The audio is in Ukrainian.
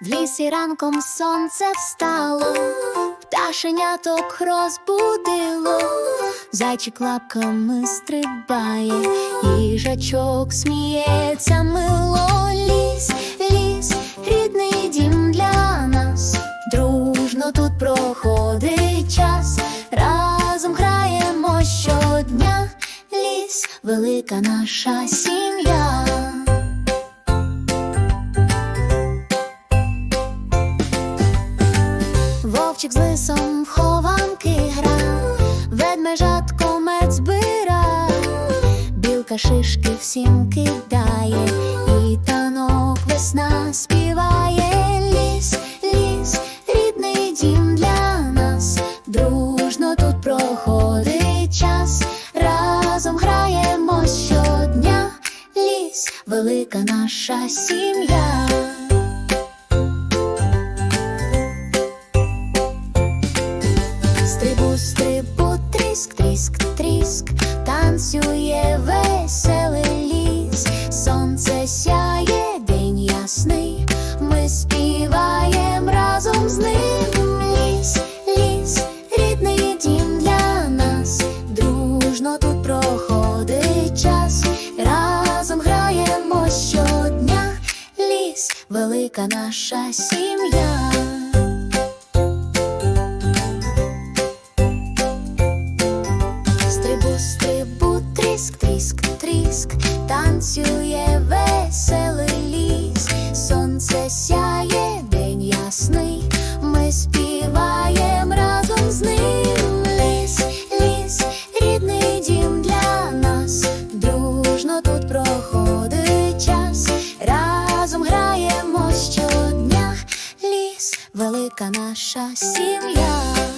В лісі ранком сонце встало, пташеняток розбудило, зайчик лапками стрибає, їжачок сміється, мило ліс, ліс, рідний дім для нас. Дружно тут проходить час, разом граємо щодня. Ліс, велика наша сім'я. Хованки гра, ведмежатко мед збира, білка шишки всім кидає, і танок весна співає. Ліс, ліс, рідний дім для нас, дружно тут проходить час, разом граємо щодня, ліс, велика наша сім'я. Тріск, тріск, танцює веселий ліс, сонце сяє, день ясний, ми співаєм разом з ним. Ліс, ліс, рідний дім для нас, дружно тут проходить час, разом граємо щодня, ліс, велика наша сім'я. Стрибу, тріск, тріск, тріск, танцює веселий ліс, сонце сяє, день ясний, ми співаєм разом з ним. Ліс, ліс, рідний дім для нас, дружно тут проходить час, разом граємо щодня. Ліс, велика наша сім'я.